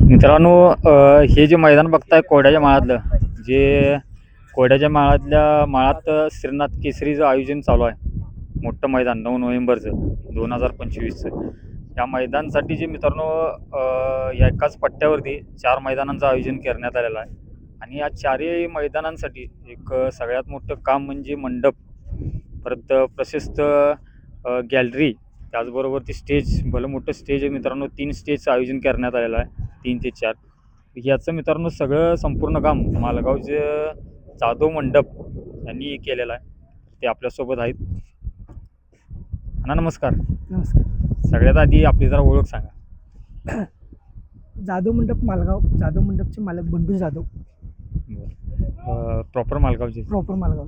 मित्रांनो हे जे मैदान बघताय कोड्याच्या माळातलं जे कोड्याच्या माळातल्या माळात श्रीनाथ केसरीचं आयोजन चालू आहे. मोठं मैदान नऊ नोव्हेंबरचं दोन हजार पंचवीसचं. या मैदानसाठी जे मित्रांनो या एकाच पट्ट्यावरती चार मैदानांचं आयोजन करण्यात आलेलं आहे. आणि या चारही मैदानांसाठी एक सगळ्यात मोठं काम म्हणजे मंडप. परत प्रशस्त गॅलरी त्याचबरोबर ती स्टेज भलं मोठं स्टेज आहे मित्रांनो तीन स्टेजचं आयोजन करण्यात आलेलं आहे तीन ते चार. याचं मित्रांनो सगळं संपूर्ण काम मालगावचे जाधव मंडप यांनी केलेलं आहे. ते आपल्यासोबत आहेत. अण्णा नमस्कार. नमस्कार. सगळ्यात आधी आपली जरा ओळख सांगा. जाधव मंडप मालगाव जाधव मंडपचे मालक बंडू जाधव. प्रॉपर मालगावचे. प्रॉपर मालगाव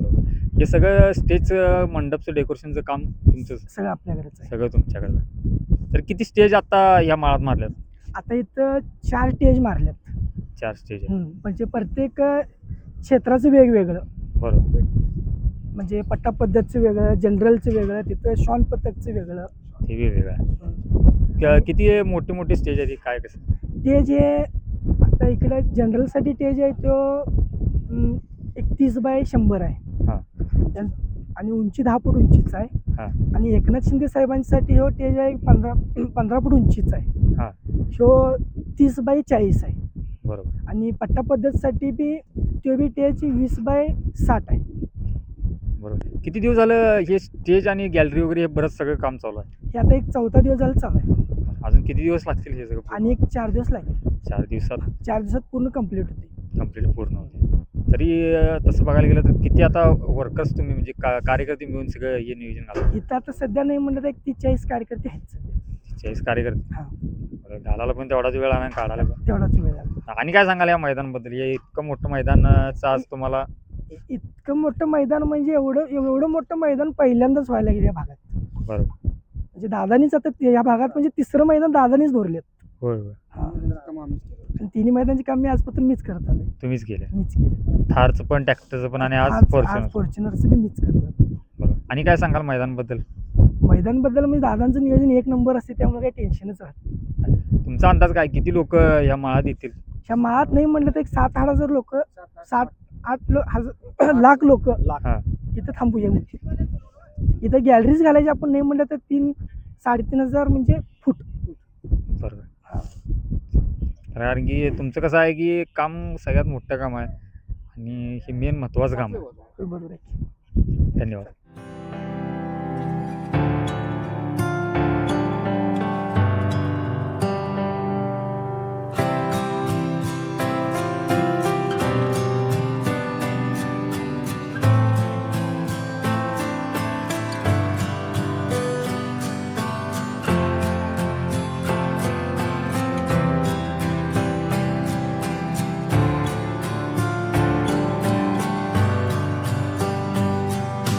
बरोबर. हे सगळं स्टेज मंडपचं डेकोरेशनचं काम तुमचं सगळं आपल्याकडेच आहे. सगळं तुमच्याकडलं आहे. तर किती स्टेज आता या माळात मारल्यात? आता इथं चार स्टेज मारल्यात. चार स्टेज म्हणजे प्रत्येक क्षेत्राचं वेगवेगळं. बरोबर. म्हणजे पट्टा पद्धतचं वेगळं जनरलचं वेगळं तिथं शॉन पथकचं वेगळं. हे. क- किती मोठे मोठे स्टेज आहे काय कसं? स्टेज हे आता इकडं जनरलसाठी स्टेज आहे तो एकतीस बाय शंभर आहे. आणि उंची दहा फूट उंचीचा आहे. आणि एकनाथ शिंदे साहेबांसाठी हो स्टेज आहे पंधरा पंधरा फूट उंचीचा आहे. हां. शो तीस बाय चाळीस आहे. बरोबर. आणि पट्टा पद्धतीसाठी बी तो बी टेची वीस बाय साठ आहे. बरोबर. किती दिवस झालं हे स्टेज आणि गॅलरी वगैरे हे बरंच सगळं काम चालू आहे? हे आता एक चौथा दिवस झाला चालू आहे. अजून किती दिवस लागतील हे सगळं? आणि एक चार दिवस लागेल. चार दिवसात? चार दिवसात पूर्ण कंप्लीट होते कंप्लीट पूर्ण होते तरी तसं बघायला गेलं तर किती आता वर्कर्स तुम्ही म्हणजे का कार्यकर्ते मिळून सगळं हे नियोजन घाला इथं आता सध्या नाही म्हणलं तर एक तीस चाळीस कार्यकर्ते आहेत सध्या. चाळीस कार्यकर्ते? हां. बरं, घालायला पण तेवढाच वेळ आणि काढायला पण? तेवढाच वेळ झाला आणि काय सांगाल या मैदानाबद्दल? हे इतकं मोठं मैदानाचं आज तुम्हाला? इ- इतकं मोठं मैदान म्हणजे एवढं एवढं मोठं मैदान पहिल्यांदाच व्हायला लागेल या भागात. बरोबर. म्हणजे दादानीच आता ते- या भागात म्हणजे तिसरं मैदान दादानीच भरलेत. होय होय. आणि तिन्ही मैदानची काम मी आजपासून मीच करत आलोय. तुम्हीच केलं? मीच केलं. थारचं पण ट्रॅक्टरचं पण आणि आज आज फॉर्च्युनर फॉर्च्युनरचं बी मीच करत आणि काय सांगाल मैदानाबद्दल? मैदानबद्दल म्हणजे दादांचं नियोजन एक नंबर असते त्यामुळे काही टेन्शनच राहत नाही. तुमचा अंदाज काय? किती लोक या माळात येतील? ह्या माळात नाही म्हणलं तर एक सात आठ हजार लोक सात आठ लो हजार लाख लोक हा. इथं थांबू शकतो इथं गॅलरीज घालायची आपण नाही म्हणलं तर तीन साडेतीन हजार म्हणजे फूट बरोबर कारण की तुमचं कसं आहे की काम सगळ्यात मोठं काम आहे आणि हे मेन महत्त्वाचं काम आहे. बरोबर आहे. धन्यवाद.